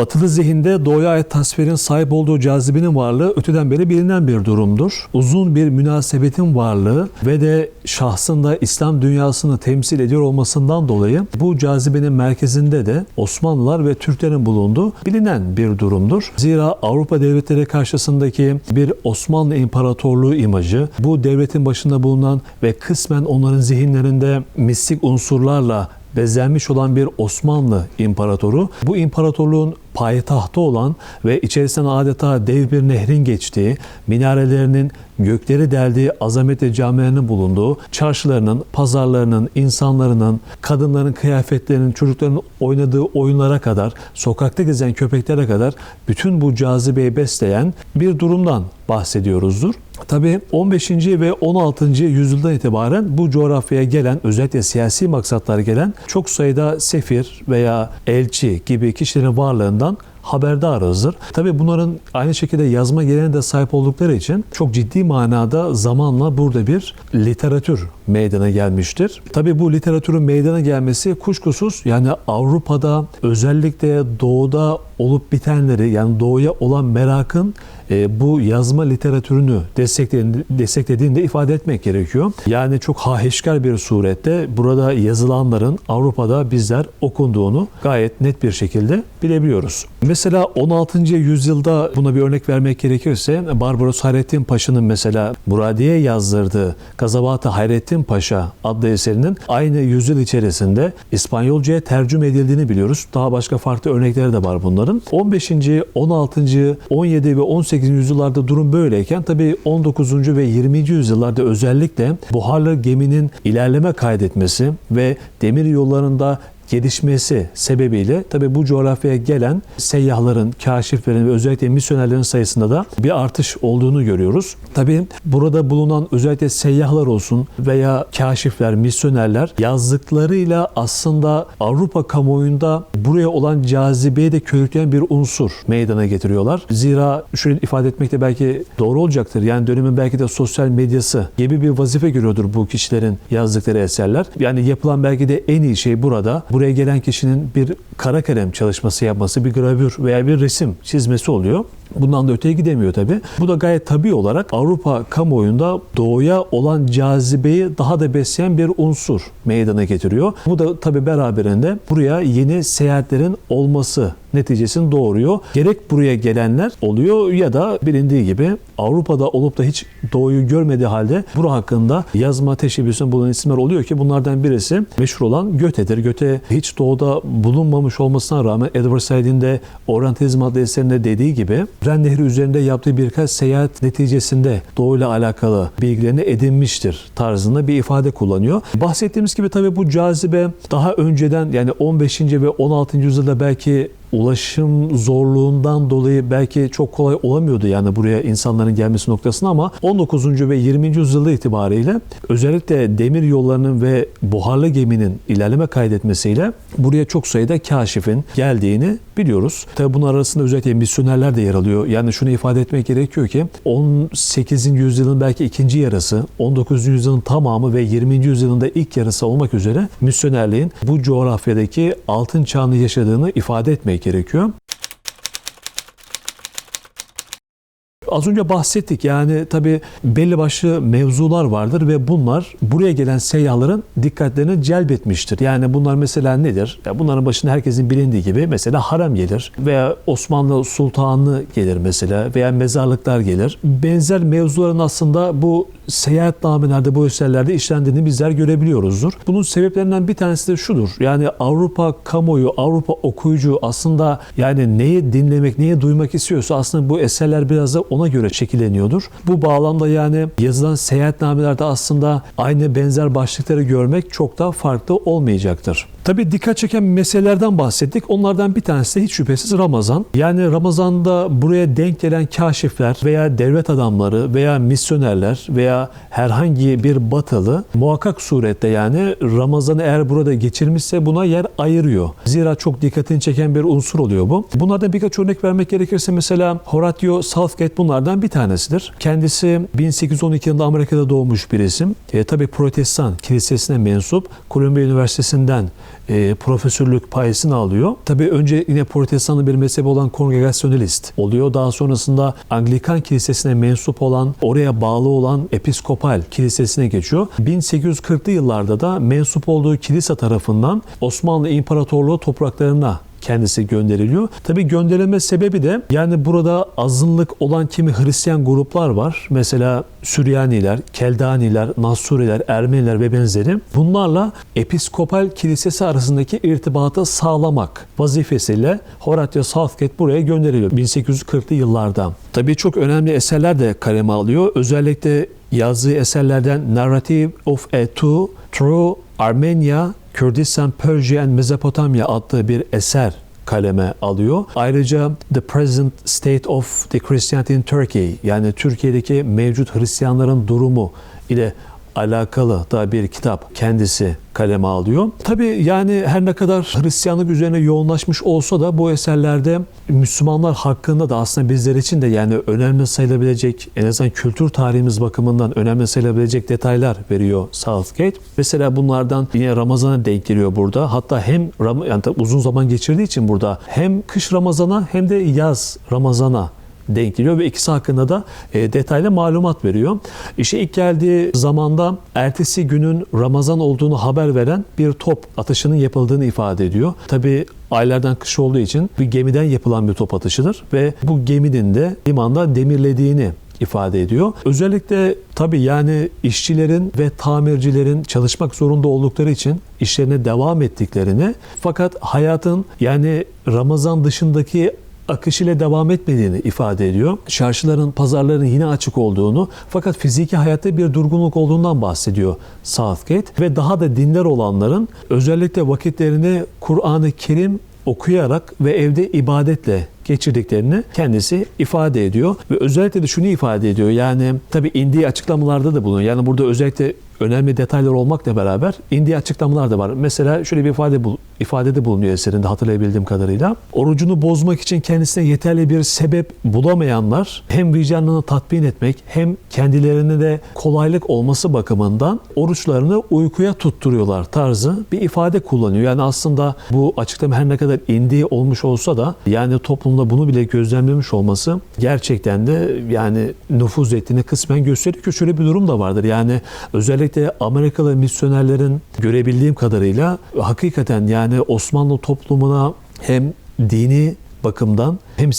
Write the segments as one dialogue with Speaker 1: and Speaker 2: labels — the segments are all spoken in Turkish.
Speaker 1: Batılı zihinde doğuya ait tasvirin sahip olduğu cazibenin varlığı öteden beri bilinen bir durumdur. Uzun bir münasebetin varlığı ve de şahsında İslam dünyasını temsil ediyor olmasından dolayı bu cazibenin merkezinde de Osmanlılar ve Türklerin bulunduğu bilinen bir durumdur. Zira Avrupa devletleri karşısındaki bir Osmanlı İmparatorluğu imajı, bu devletin başında bulunan ve kısmen onların zihinlerinde mistik unsurlarla bezenmiş olan bir Osmanlı imparatoru bu imparatorluğun payitahtı olan ve içerisinden adeta dev bir nehrin geçtiği, minarelerinin gökleri deldiği azametli camilerinin bulunduğu, çarşılarının, pazarlarının, insanlarının, kadınların kıyafetlerinin, çocukların oynadığı oyunlara kadar, sokakta gezen köpeklere kadar bütün bu cazibeyi besleyen bir durumdan bahsediyoruzdur. Tabi 15. ve 16. yüzyıldan itibaren bu coğrafyaya gelen özellikle siyasi maksatlar gelen çok sayıda sefir veya elçi gibi kişilerin varlığından haberdarızdır. Tabi bunların aynı şekilde yazma geleneğine de sahip oldukları için çok ciddi manada zamanla burada bir literatür meydana gelmiştir. Tabi bu literatürün meydana gelmesi kuşkusuz yani Avrupa'da özellikle doğuda olup bitenleri yani doğuya olan merakın bu yazma literatürünü desteklediğini, de ifade etmek gerekiyor. Yani çok haheşkar bir surette burada yazılanların Avrupa'da bizler okunduğunu gayet net bir şekilde bilebiliyoruz. Mesela 16. yüzyılda buna bir örnek vermek gerekirse Barbaros Hayrettin Paşa'nın mesela Muradiye yazdırdığı Gazavat-ı Hayrettin Paşa adlı eserinin aynı yüzyıl içerisinde İspanyolcaya tercüme edildiğini biliyoruz. Daha başka farklı örnekleri de var bunların. 15. 16. 17 ve 18. yüzyıllarda durum böyleyken tabii 19. ve 20. yüzyıllarda özellikle buharlı geminin ilerleme kaydetmesi ve demir yollarında gelişmesi sebebiyle tabi bu coğrafyaya gelen seyyahların, kaşiflerin ve özellikle misyonerlerin sayısında da bir artış olduğunu görüyoruz. Tabi burada bulunan özellikle seyyahlar olsun veya kaşifler, misyonerler yazdıklarıyla aslında Avrupa kamuoyunda buraya olan cazibeyi de körükleyen bir unsur meydana getiriyorlar. Zira şunu ifade etmek de belki doğru olacaktır. Yani dönemin belki de sosyal medyası gibi bir vazife görüyordur bu kişilerin yazdıkları eserler. Yani yapılan belki de en iyi şey burada buraya gelen kişinin bir kara kalem çalışması yapması, bir gravür veya bir resim çizmesi oluyor. Bundan da öteye gidemiyor tabi. Bu da gayet tabi olarak Avrupa kamuoyunda doğuya olan cazibeyi daha da besleyen bir unsur meydana getiriyor. Bu da tabi beraberinde buraya yeni seyahatlerin olması neticesini doğuruyor. Gerek buraya gelenler oluyor ya da bilindiği gibi Avrupa'da olup da hiç doğuyu görmediği halde bura hakkında yazma teşebbüsünde bulunan isimler oluyor ki bunlardan birisi meşhur olan Göte'dir. Göte hiç doğuda bulunmamış olmasına rağmen Edward Said'in de Orientalizm adlı eserinde dediği gibi Ren Nehri üzerinde yaptığı birkaç seyahat neticesinde doğuyla alakalı bilgilerini edinmiştir tarzında bir ifade kullanıyor. Bahsettiğimiz gibi tabii bu cazibe daha önceden yani 15. ve 16. yüzyılda belki ulaşım zorluğundan dolayı belki çok kolay olamıyordu yani buraya insanların gelmesi noktasına ama 19. ve 20. yüzyılda itibariyle özellikle demir yollarının ve buharlı geminin ilerleme kaydetmesiyle buraya çok sayıda kaşifin geldiğini biliyoruz. Tabi bunun arasında özellikle misyonerler de yer alıyor. Yani şunu ifade etmek gerekiyor ki 18. yüzyılın belki ikinci yarısı, 19. yüzyılın tamamı ve 20. yüzyılın da ilk yarısı olmak üzere misyonerliğin bu coğrafyadaki altın çağını yaşadığını ifade etmek gerekiyor. Az önce bahsettik yani tabi belli başlı mevzular vardır ve bunlar buraya gelen seyyahların dikkatlerini celbetmiştir. Yani bunlar mesela nedir? Ya bunların başında herkesin bilindiği gibi mesela harem gelir veya Osmanlı Sultanı gelir mesela veya mezarlıklar gelir. Benzer mevzuların aslında bu seyahatnamelerde, bu eserlerde işlendiğini bizler görebiliyoruzdur. Bunun sebeplerinden bir tanesi de şudur. Yani Avrupa kamuoyu, Avrupa okuyucu aslında yani neyi dinlemek, neyi duymak istiyorsa aslında bu eserler biraz da ona göre şekilleniyordur. Bu bağlamda yani yazılan seyahatnamelerde aslında aynı benzer başlıkları görmek çok da farklı olmayacaktır. Tabi dikkat çeken meselelerden bahsettik. Onlardan bir tanesi de hiç şüphesiz Ramazan. Yani Ramazan'da buraya denk gelen kaşifler veya devlet adamları veya misyonerler veya herhangi bir batılı muhakkak surette yani Ramazan'ı eğer burada geçirmişse buna yer ayırıyor. Zira çok dikkatini çeken bir unsur oluyor bu. Bunlardan birkaç örnek vermek gerekirse mesela Horatio Southgate bunlardan bir tanesidir. Kendisi 1812 yılında Amerika'da doğmuş bir isim. E, tabi protestan kilisesine mensup Columbia Üniversitesi'nden e, profesörlük payesini alıyor. Tabii önce yine protestanlı bir mezhebi olan kongregasyonalist oluyor. Daha sonrasında Anglikan Kilisesi'ne mensup olan, oraya bağlı olan Episkopal Kilisesi'ne geçiyor. 1840'lı yıllarda da mensup olduğu kilise tarafından Osmanlı İmparatorluğu topraklarına kendisi gönderiliyor. Tabii gönderilme sebebi de yani burada azınlık olan kimi Hristiyan gruplar var. Mesela Süryaniler, Keldaniler, Nasuriler, Ermeniler ve benzeri. Bunlarla Episkopal Kilisesi arasındaki irtibatı sağlamak vazifesiyle Horatio Southgate buraya gönderiliyor 1840'lı yıllarda. Tabii çok önemli eserler de kaleme alıyor. Özellikle yazdığı eserlerden Narrative of a Two True Armenia Kürdistan, Persia and Mezopotamia adlı bir eser kaleme alıyor. Ayrıca The Present State of the Christianity in Turkey yani Türkiye'deki mevcut Hristiyanların durumu ile alakalı da bir kitap kendisi kaleme alıyor. Tabi yani her ne kadar Hristiyanlık üzerine yoğunlaşmış olsa da bu eserlerde Müslümanlar hakkında da aslında bizler için de yani önemli sayılabilecek en azından kültür tarihimiz bakımından önemli sayılabilecek detaylar veriyor Southgate. Mesela bunlardan yine Ramazan'a denk geliyor burada. Hatta hem yani uzun zaman geçirdiği için burada hem kış Ramazan'a hem de yaz Ramazan'a denk geliyor ve ikisi hakkında da e, detaylı malumat veriyor. İşe ilk geldiği zamanda ertesi günün Ramazan olduğunu haber veren bir top atışının yapıldığını ifade ediyor. Tabi aylardan kış olduğu için bir gemiden yapılan bir top atışıdır ve bu geminin de limanda demirlediğini ifade ediyor. Özellikle tabi yani işçilerin ve tamircilerin çalışmak zorunda oldukları için işlerine devam ettiklerini fakat hayatın yani Ramazan dışındaki akış ile devam etmediğini ifade ediyor. Çarşıların, pazarların yine açık olduğunu fakat fiziki hayatta bir durgunluk olduğundan bahsediyor Southgate ve daha da dinler olanların özellikle vakitlerini Kur'an-ı Kerim okuyarak ve evde ibadetle geçirdiklerini kendisi ifade ediyor ve özellikle de şunu ifade ediyor. Yani tabi indiği açıklamalarda da bulunuyor. Yani burada özellikle önemli detaylar olmakla beraber indiği açıklamalar da var. Mesela şöyle bir ifade bul, ifadede bulunuyor eserinde hatırlayabildiğim kadarıyla. Orucunu bozmak için kendisine yeterli bir sebep bulamayanlar hem vicdanını tatmin etmek hem kendilerine de kolaylık olması bakımından oruçlarını uykuya tutturuyorlar tarzı bir ifade kullanıyor. Yani aslında bu açıklama her ne kadar indiği olmuş olsa da yani toplumda bunu bile gözlemlemiş olması gerçekten de yani nüfuz ettiğini kısmen gösteriyor ki şöyle bir durum da vardır. Yani özellikle Amerikalı misyonerlerin görebildiğim kadarıyla hakikaten yani Osmanlı toplumuna hem dini bakımdan hem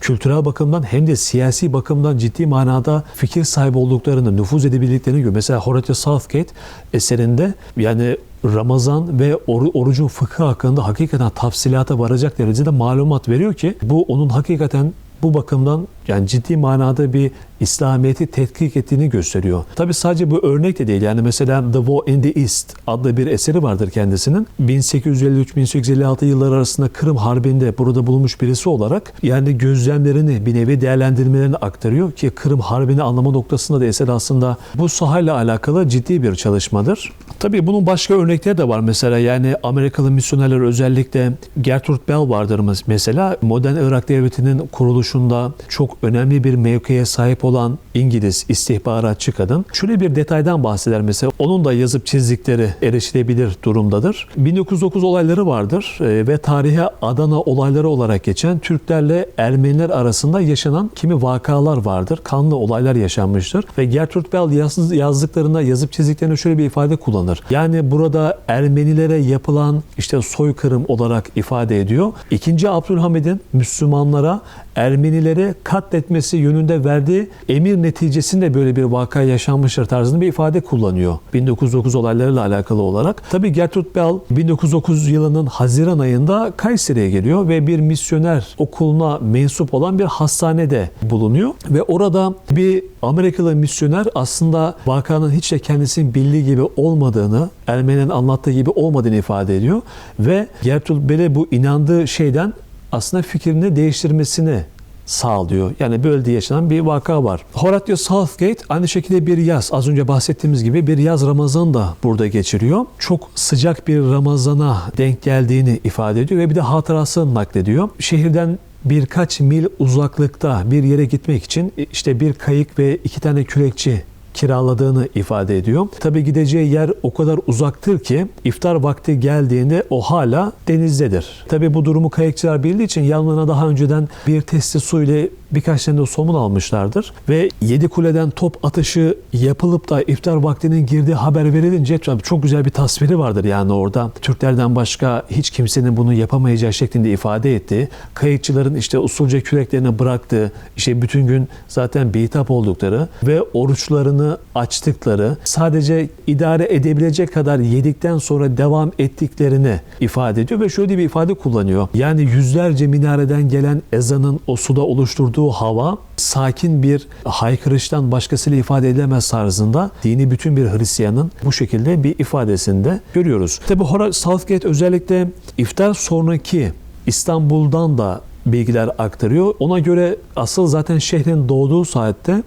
Speaker 1: kültürel bakımdan hem de siyasi bakımdan ciddi manada fikir sahibi olduklarını, nüfuz edebildiklerini görüyor. Mesela Horatio Southgate eserinde yani Ramazan ve or- orucun fıkhı hakkında hakikaten tafsilata varacak derecede malumat veriyor ki bu onun hakikaten bu bakımdan yani ciddi manada bir İslamiyet'i tetkik ettiğini gösteriyor. Tabi sadece bu örnek de değil. Yani mesela The War in the East adlı bir eseri vardır kendisinin. 1853-1856 yılları arasında Kırım Harbi'nde burada bulunmuş birisi olarak yani gözlemlerini bir nevi değerlendirmelerini aktarıyor ki Kırım Harbi'ni anlama noktasında da eser aslında bu sahayla alakalı ciddi bir çalışmadır. Tabii bunun başka örnekleri de var. Mesela yani Amerikalı misyonerler özellikle Gertrude Bell vardır mesela. Modern Irak Devleti'nin kuruluşunda çok önemli bir mevkiye sahip olan İngiliz istihbaratçı kadın şöyle bir detaydan bahseder mesela. Onun da yazıp çizdikleri erişilebilir durumdadır. 1909 olayları vardır e, ve tarihe Adana olayları olarak geçen Türklerle Ermeniler arasında yaşanan kimi vakalar vardır. Kanlı olaylar yaşanmıştır ve Gertrude Bell yazdıklarında yazıp çizdiklerinde şöyle bir ifade kullanır. Yani burada Ermenilere yapılan işte soykırım olarak ifade ediyor. İkinci Abdülhamid'in Müslümanlara Ermenilere katletmesi yönünde verdiği emir neticesinde böyle bir vaka yaşanmıştır tarzında bir ifade kullanıyor. 1909 olaylarıyla alakalı olarak. Tabi Gertrude Bell 1909 yılının Haziran ayında Kayseri'ye geliyor ve bir misyoner okuluna mensup olan bir hastanede bulunuyor ve orada bir Amerikalı misyoner aslında vakanın hiç de kendisinin bildiği gibi olmadığını, Ermeni'nin anlattığı gibi olmadığını ifade ediyor ve Gertrude Bell'e bu inandığı şeyden aslında fikrini değiştirmesini sağlıyor. Yani bölgede yaşanan bir vaka var. Horatio Southgate aynı şekilde bir yaz, az önce bahsettiğimiz gibi bir yaz Ramazan da burada geçiriyor. Çok sıcak bir Ramazana denk geldiğini ifade ediyor ve bir de hatırasını naklediyor. Şehirden birkaç mil uzaklıkta bir yere gitmek için işte bir kayık ve iki tane kürekçi kiraladığını ifade ediyor. Tabi gideceği yer o kadar uzaktır ki iftar vakti geldiğinde o hala denizdedir. Tabi bu durumu kayıkçılar bildiği için yanlarına daha önceden bir testi su ile birkaç tane de somun almışlardır. Ve yedi kuleden top atışı yapılıp da iftar vaktinin girdiği haber verilince çok güzel bir tasviri vardır yani orada. Türklerden başka hiç kimsenin bunu yapamayacağı şeklinde ifade ettiği, kayıkçıların işte usulca küreklerini bıraktığı, işte bütün gün zaten bitap oldukları ve oruçlarını açtıkları, sadece idare edebilecek kadar yedikten sonra devam ettiklerini ifade ediyor ve şöyle bir ifade kullanıyor. Yani yüzlerce minareden gelen ezanın o suda oluşturduğu hava sakin bir haykırıştan başkasıyla ifade edilemez tarzında dini bütün bir Hristiyanın bu şekilde bir ifadesinde görüyoruz. Tabi Southgate özellikle iftar sonraki İstanbul'dan da bilgiler aktarıyor. Ona göre asıl zaten şehrin doğduğu saatte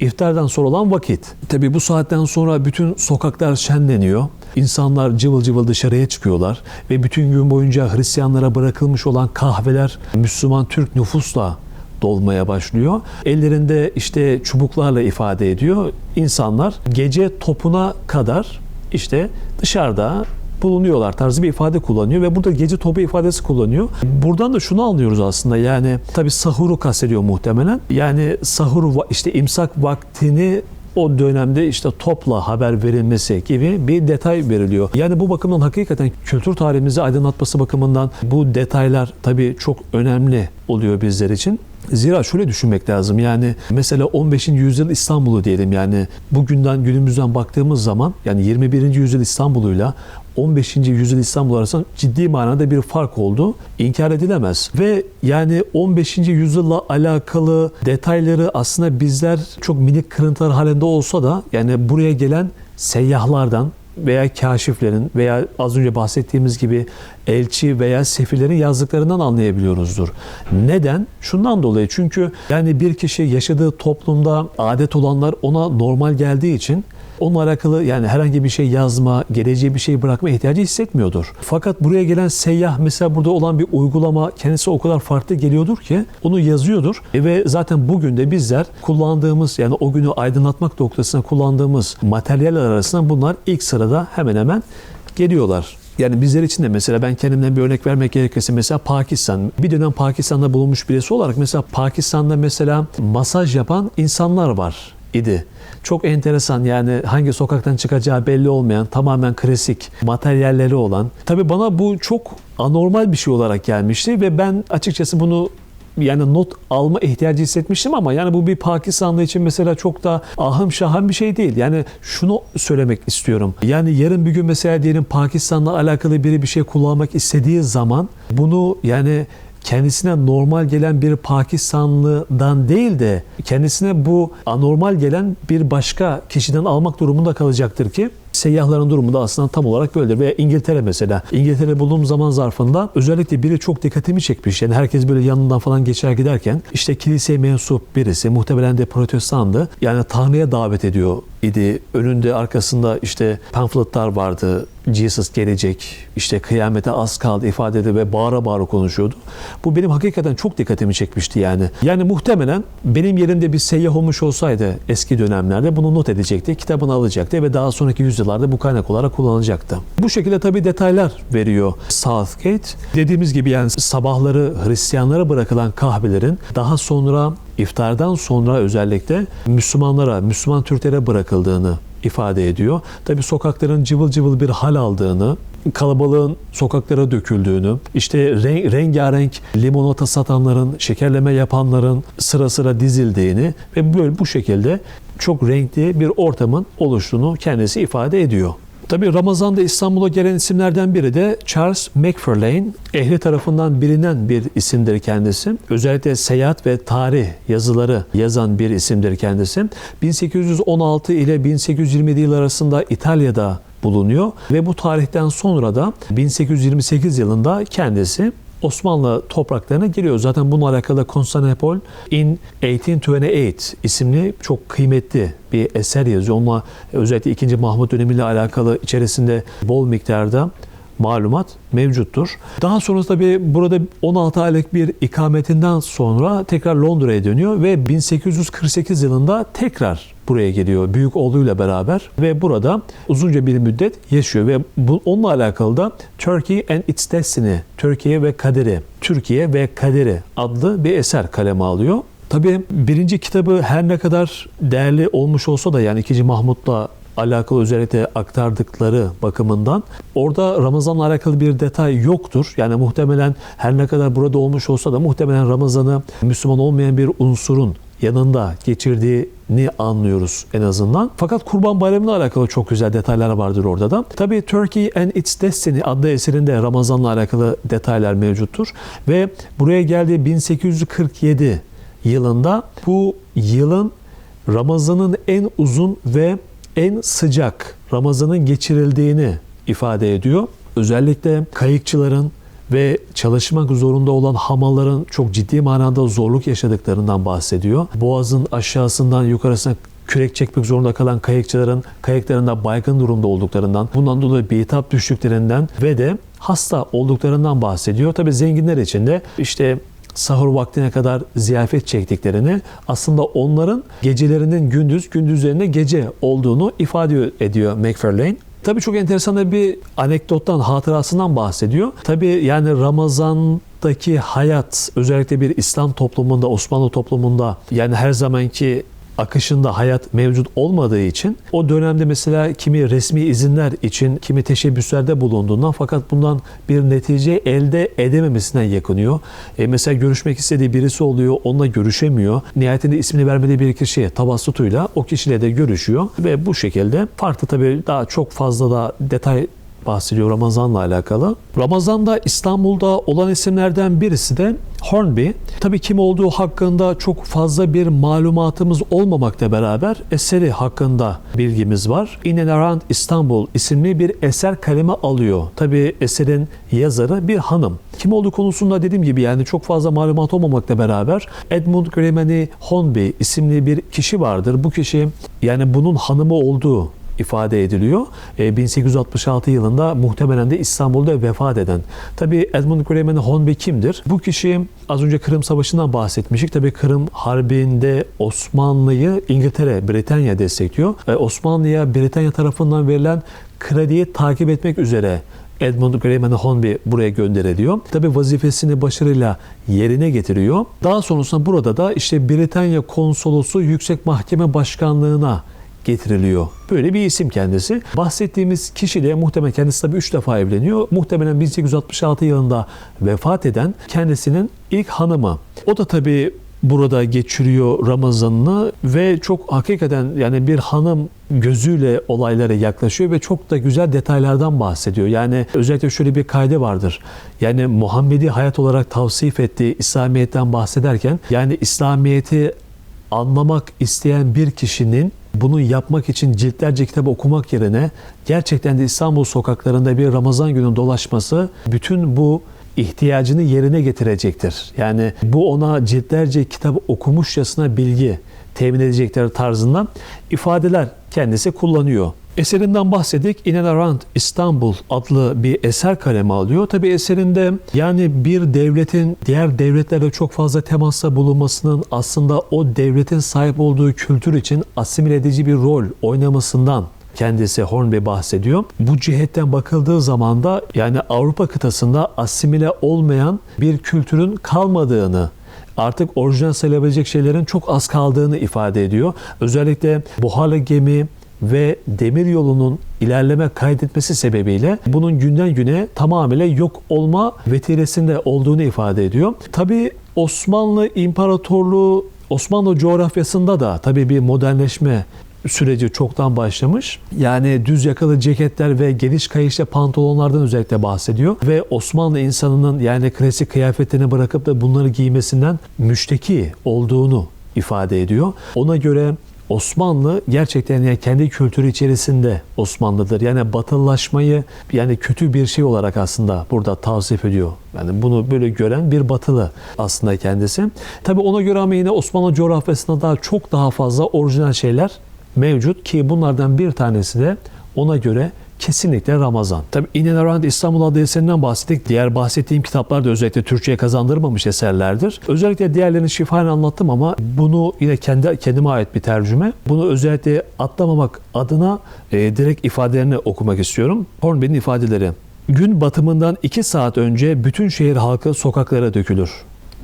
Speaker 1: iftardan sonra olan vakit. Tabi bu saatten sonra bütün sokaklar şenleniyor. İnsanlar cıvıl cıvıl dışarıya çıkıyorlar ve bütün gün boyunca Hristiyanlara bırakılmış olan kahveler Müslüman Türk nüfusla dolmaya başlıyor. Ellerinde işte çubuklarla ifade ediyor. İnsanlar gece topuna kadar işte dışarıda bulunuyorlar tarzı bir ifade kullanıyor ve burada gece topu ifadesi kullanıyor. Buradan da şunu anlıyoruz aslında yani tabi sahuru kastediyor muhtemelen. Yani sahur işte imsak vaktini o dönemde işte topla haber verilmesi gibi bir detay veriliyor. Yani bu bakımdan hakikaten kültür tarihimizi aydınlatması bakımından bu detaylar tabii çok önemli oluyor bizler için. Zira şöyle düşünmek lazım yani mesela 15. yüzyıl İstanbul'u diyelim yani bugünden günümüzden baktığımız zaman yani 21. yüzyıl İstanbul'uyla 15. yüzyıl İstanbul arasında ciddi manada bir fark oldu. İnkar edilemez. Ve yani 15. yüzyılla alakalı detayları aslında bizler çok minik kırıntılar halinde olsa da yani buraya gelen seyyahlardan veya kaşiflerin veya az önce bahsettiğimiz gibi elçi veya sefirlerin yazdıklarından anlayabiliyoruzdur. Neden? Şundan dolayı çünkü yani bir kişi yaşadığı toplumda adet olanlar ona normal geldiği için Onunla alakalı yani herhangi bir şey yazma, geleceğe bir şey bırakma ihtiyacı hissetmiyordur. Fakat buraya gelen seyyah mesela burada olan bir uygulama kendisi o kadar farklı geliyordur ki onu yazıyordur. E ve zaten bugün de bizler kullandığımız yani o günü aydınlatmak noktasına kullandığımız materyaller arasında bunlar ilk sırada hemen hemen geliyorlar. Yani bizler için de mesela ben kendimden bir örnek vermek gerekirse mesela Pakistan. Bir dönem Pakistan'da bulunmuş birisi olarak mesela Pakistan'da mesela masaj yapan insanlar var idi. Çok enteresan yani hangi sokaktan çıkacağı belli olmayan tamamen klasik materyalleri olan. Tabi bana bu çok anormal bir şey olarak gelmişti ve ben açıkçası bunu yani not alma ihtiyacı hissetmiştim ama yani bu bir Pakistanlı için mesela çok da ahım şahım bir şey değil. Yani şunu söylemek istiyorum. Yani yarın bir gün mesela diyelim Pakistan'la alakalı biri bir şey kullanmak istediği zaman bunu yani kendisine normal gelen bir Pakistanlıdan değil de kendisine bu anormal gelen bir başka kişiden almak durumunda kalacaktır ki seyyahların durumu da aslında tam olarak böyledir. Veya İngiltere mesela. İngiltere bulunduğum zaman zarfında özellikle biri çok dikkatimi çekmiş. Yani herkes böyle yanından falan geçer giderken işte kiliseye mensup birisi muhtemelen de protestandı. Yani Tanrı'ya davet ediyor idi. Önünde arkasında işte pamfletler vardı. Jesus gelecek, işte kıyamete az kaldı ifadede ve bağıra bağıra konuşuyordu. Bu benim hakikaten çok dikkatimi çekmişti yani. Yani muhtemelen benim yerimde bir seyyah olmuş olsaydı eski dönemlerde bunu not edecekti, kitabını alacaktı ve daha sonraki yüzyıllarda bu kaynak olarak kullanacaktı. Bu şekilde tabii detaylar veriyor Southgate. Dediğimiz gibi yani sabahları Hristiyanlara bırakılan kahvelerin daha sonra iftardan sonra özellikle Müslümanlara, Müslüman Türklere bırakıldığını ifade ediyor. Tabi sokakların cıvıl cıvıl bir hal aldığını, kalabalığın sokaklara döküldüğünü, işte renk, rengarenk limonata satanların, şekerleme yapanların sıra sıra dizildiğini ve böyle bu şekilde çok renkli bir ortamın oluştuğunu kendisi ifade ediyor. Tabi Ramazan'da İstanbul'a gelen isimlerden biri de Charles McFarlane. Ehli tarafından bilinen bir isimdir kendisi. Özellikle seyahat ve tarih yazıları yazan bir isimdir kendisi. 1816 ile 1827 yıl arasında İtalya'da bulunuyor ve bu tarihten sonra da 1828 yılında kendisi Osmanlı topraklarına giriyor. Zaten bununla alakalı Konstantinopol in 1828 isimli çok kıymetli bir eser yazıyor. Onunla özellikle 2. Mahmut dönemiyle alakalı içerisinde bol miktarda malumat mevcuttur. Daha sonra tabii burada 16 aylık bir ikametinden sonra tekrar Londra'ya dönüyor ve 1848 yılında tekrar buraya geliyor büyük oğluyla beraber ve burada uzunca bir müddet yaşıyor ve bu, onunla alakalı da Turkey and Its Destiny, Türkiye ve Kaderi, Türkiye ve Kaderi adlı bir eser kaleme alıyor. Tabii birinci kitabı her ne kadar değerli olmuş olsa da yani 2. Mahmut'la alakalı özellikle aktardıkları bakımından orada Ramazan'la alakalı bir detay yoktur. Yani muhtemelen her ne kadar burada olmuş olsa da muhtemelen Ramazan'ı Müslüman olmayan bir unsurun yanında geçirdiğini anlıyoruz en azından. Fakat Kurban Bayramı'na alakalı çok güzel detaylar vardır orada da. Tabii Turkey and Its Destiny adlı eserinde Ramazan'la alakalı detaylar mevcuttur. Ve buraya geldiği 1847 yılında bu yılın Ramazan'ın en uzun ve en sıcak Ramazan'ın geçirildiğini ifade ediyor. Özellikle kayıkçıların ve çalışmak zorunda olan hamalların çok ciddi manada zorluk yaşadıklarından bahsediyor. Boğazın aşağısından yukarısına kürek çekmek zorunda kalan kayıkçıların kayıklarında baygın durumda olduklarından, bundan dolayı bitap düştüklerinden ve de hasta olduklarından bahsediyor. Tabi zenginler için de işte sahur vaktine kadar ziyafet çektiklerini aslında onların gecelerinin gündüz, gündüzlerine gece olduğunu ifade ediyor McFarlane. Tabii çok enteresan bir anekdottan, hatırasından bahsediyor. Tabii yani Ramazan'daki hayat özellikle bir İslam toplumunda, Osmanlı toplumunda yani her zamanki akışında hayat mevcut olmadığı için o dönemde mesela kimi resmi izinler için kimi teşebbüslerde bulunduğundan fakat bundan bir netice elde edememesinden yakınıyor. E mesela görüşmek istediği birisi oluyor onunla görüşemiyor. Nihayetinde ismini vermediği bir kişiye tabassutuyla o kişiyle de görüşüyor ve bu şekilde farklı tabii daha çok fazla da detay bahsediyor Ramazan'la alakalı. Ramazan'da İstanbul'da olan isimlerden birisi de Hornby. Tabii kim olduğu hakkında çok fazla bir malumatımız olmamakla beraber eseri hakkında bilgimiz var. In and Around İstanbul isimli bir eser kaleme alıyor. Tabii eserin yazarı bir hanım. Kim olduğu konusunda dediğim gibi yani çok fazla malumat olmamakla beraber Edmund Grimani Hornby isimli bir kişi vardır. Bu kişi yani bunun hanımı olduğu ifade ediliyor. E, 1866 yılında muhtemelen de İstanbul'da vefat eden. Tabi Edmund Graham Hornby kimdir? Bu kişi az önce Kırım Savaşı'ndan bahsetmiştik. Tabi Kırım Harbi'nde Osmanlı'yı İngiltere, Britanya destekliyor. E, Osmanlı'ya Britanya tarafından verilen krediyi takip etmek üzere Edmund Graham Hornby buraya gönderiliyor. Tabi vazifesini başarıyla yerine getiriyor. Daha sonrasında burada da işte Britanya konsolosu Yüksek Mahkeme Başkanlığına getiriliyor. Böyle bir isim kendisi. Bahsettiğimiz kişi de muhtemelen kendisi tabii 3 defa evleniyor. Muhtemelen 1866 yılında vefat eden kendisinin ilk hanımı. O da tabii burada geçiriyor Ramazan'ını ve çok hakikaten yani bir hanım gözüyle olaylara yaklaşıyor ve çok da güzel detaylardan bahsediyor. Yani özellikle şöyle bir kaydı vardır. Yani Muhammed'i hayat olarak tavsif ettiği İslamiyet'ten bahsederken yani İslamiyet'i anlamak isteyen bir kişinin bunu yapmak için ciltlerce kitap okumak yerine gerçekten de İstanbul sokaklarında bir Ramazan günü dolaşması bütün bu ihtiyacını yerine getirecektir. Yani bu ona ciltlerce kitap okumuşçasına bilgi temin edecekler tarzından ifadeler kendisi kullanıyor. Eserinden bahsedik. In and Around İstanbul adlı bir eser kaleme alıyor. Tabi eserinde yani bir devletin diğer devletlerle çok fazla temasta bulunmasının aslında o devletin sahip olduğu kültür için asimile edici bir rol oynamasından kendisi Hornby bahsediyor. Bu cihetten bakıldığı zaman da yani Avrupa kıtasında asimile olmayan bir kültürün kalmadığını artık orijinal sayılabilecek şeylerin çok az kaldığını ifade ediyor. Özellikle buharlı gemi, ve demir yolunun ilerleme kaydetmesi sebebiyle bunun günden güne tamamıyla yok olma vetiresinde olduğunu ifade ediyor. Tabi Osmanlı İmparatorluğu Osmanlı coğrafyasında da tabi bir modernleşme süreci çoktan başlamış. Yani düz yakalı ceketler ve geniş kayışlı pantolonlardan özellikle bahsediyor. Ve Osmanlı insanının yani klasik kıyafetini bırakıp da bunları giymesinden müşteki olduğunu ifade ediyor. Ona göre Osmanlı gerçekten yani kendi kültürü içerisinde Osmanlıdır. Yani batılılaşmayı yani kötü bir şey olarak aslında burada tavsif ediyor. Yani bunu böyle gören bir batılı aslında kendisi. Tabi ona göre ama yine Osmanlı coğrafyasında daha çok daha fazla orijinal şeyler mevcut ki bunlardan bir tanesi de ona göre kesinlikle Ramazan. Tabi In and Around İstanbul adlı eserinden bahsettik. Diğer bahsettiğim kitaplar da özellikle Türkçe'ye kazandırmamış eserlerdir. Özellikle diğerlerini şifayen anlattım ama bunu yine kendi kendime ait bir tercüme. Bunu özellikle atlamamak adına e, direkt ifadelerini okumak istiyorum. Hornby'nin ifadeleri. Gün batımından 2 saat önce bütün şehir halkı sokaklara dökülür.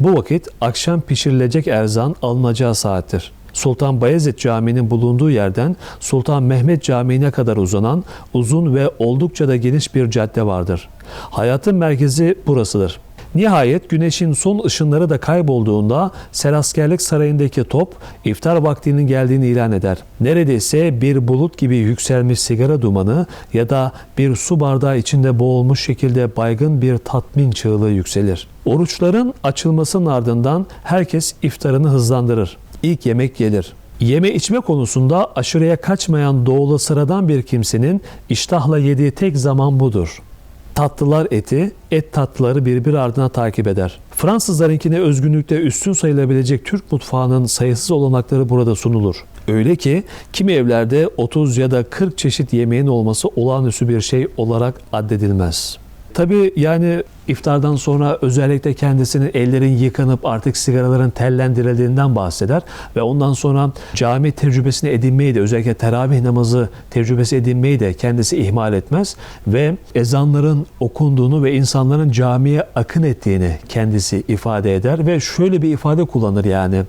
Speaker 1: Bu vakit akşam pişirilecek erzan alınacağı saattir. Sultan Bayezid Camii'nin bulunduğu yerden Sultan Mehmet Camii'ne kadar uzanan uzun ve oldukça da geniş bir cadde vardır. Hayatın merkezi burasıdır. Nihayet güneşin son ışınları da kaybolduğunda Seraskerlik Sarayı'ndaki top iftar vaktinin geldiğini ilan eder. Neredeyse bir bulut gibi yükselmiş sigara dumanı ya da bir su bardağı içinde boğulmuş şekilde baygın bir tatmin çığlığı yükselir. Oruçların açılmasının ardından herkes iftarını hızlandırır. İlk yemek gelir. Yeme içme konusunda aşırıya kaçmayan doğulu sıradan bir kimsenin iştahla yediği tek zaman budur. Tatlılar eti, et tatlıları birbiri ardına takip eder. Fransızlarınkine özgünlükte üstün sayılabilecek Türk mutfağının sayısız olanakları burada sunulur. Öyle ki kimi evlerde 30 ya da 40 çeşit yemeğin olması olağanüstü bir şey olarak addedilmez. Tabi yani iftardan sonra özellikle kendisinin ellerin yıkanıp artık sigaraların tellendirildiğinden bahseder ve ondan sonra cami tecrübesini edinmeyi de özellikle teravih namazı tecrübesi edinmeyi de kendisi ihmal etmez ve ezanların okunduğunu ve insanların camiye akın ettiğini kendisi ifade eder ve şöyle bir ifade kullanır yani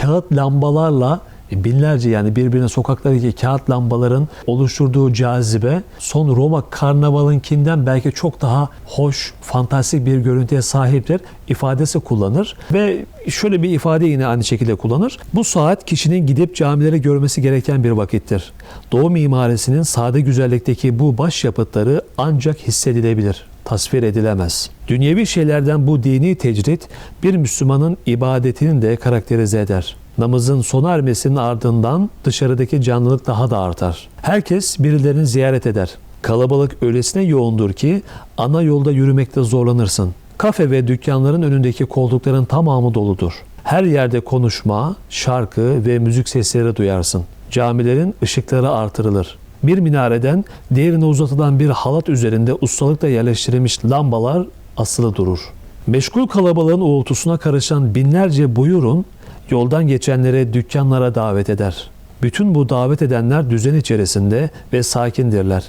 Speaker 1: kağıt lambalarla binlerce yani birbirine sokaklardaki kağıt lambaların oluşturduğu cazibe son Roma karnavalınkinden belki çok daha hoş, fantastik bir görüntüye sahiptir ifadesi kullanır ve şöyle bir ifade yine aynı şekilde kullanır. Bu saat kişinin gidip camileri görmesi gereken bir vakittir. Doğu mimarisinin sade güzellikteki bu başyapıtları ancak hissedilebilir tasvir edilemez. Dünyevi şeylerden bu dini tecrit bir Müslümanın ibadetini de karakterize eder namazın sona ermesinin ardından dışarıdaki canlılık daha da artar. Herkes birilerini ziyaret eder. Kalabalık öylesine yoğundur ki ana yolda yürümekte zorlanırsın. Kafe ve dükkanların önündeki koltukların tamamı doludur. Her yerde konuşma, şarkı ve müzik sesleri duyarsın. Camilerin ışıkları artırılır. Bir minareden diğerine uzatılan bir halat üzerinde ustalıkla yerleştirilmiş lambalar asılı durur. Meşgul kalabalığın uğultusuna karışan binlerce buyurun yoldan geçenlere dükkanlara davet eder. Bütün bu davet edenler düzen içerisinde ve sakindirler.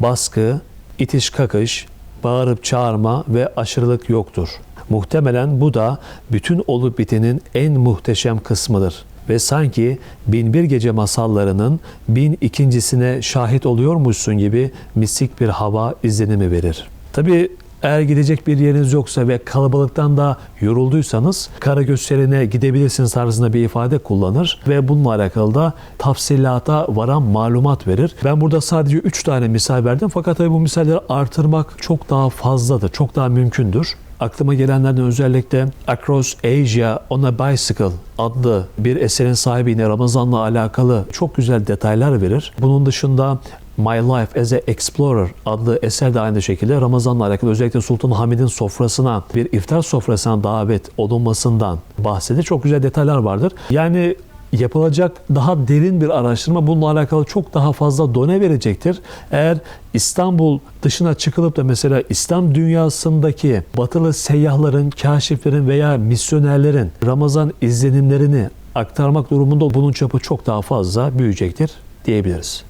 Speaker 1: Baskı, itiş kakış, bağırıp çağırma ve aşırılık yoktur. Muhtemelen bu da bütün olup bitenin en muhteşem kısmıdır. Ve sanki binbir gece masallarının bin ikincisine şahit oluyormuşsun gibi mistik bir hava izlenimi verir. Tabi eğer gidecek bir yeriniz yoksa ve kalabalıktan da yorulduysanız kara gösterine gidebilirsiniz tarzında bir ifade kullanır ve bununla alakalı da tafsilata varan malumat verir. Ben burada sadece 3 tane misal verdim fakat tabii bu misalleri artırmak çok daha fazladır, çok daha mümkündür. Aklıma gelenlerden özellikle Across Asia on a Bicycle adlı bir eserin sahibi yine Ramazan'la alakalı çok güzel detaylar verir. Bunun dışında My Life as a Explorer adlı eser de aynı şekilde Ramazan'la alakalı özellikle Sultan Hamid'in sofrasına bir iftar sofrasına davet olunmasından bahseder. Çok güzel detaylar vardır. Yani yapılacak daha derin bir araştırma bununla alakalı çok daha fazla done verecektir. Eğer İstanbul dışına çıkılıp da mesela İslam dünyasındaki batılı seyyahların, kaşiflerin veya misyonerlerin Ramazan izlenimlerini aktarmak durumunda bunun çapı çok daha fazla büyüyecektir diyebiliriz.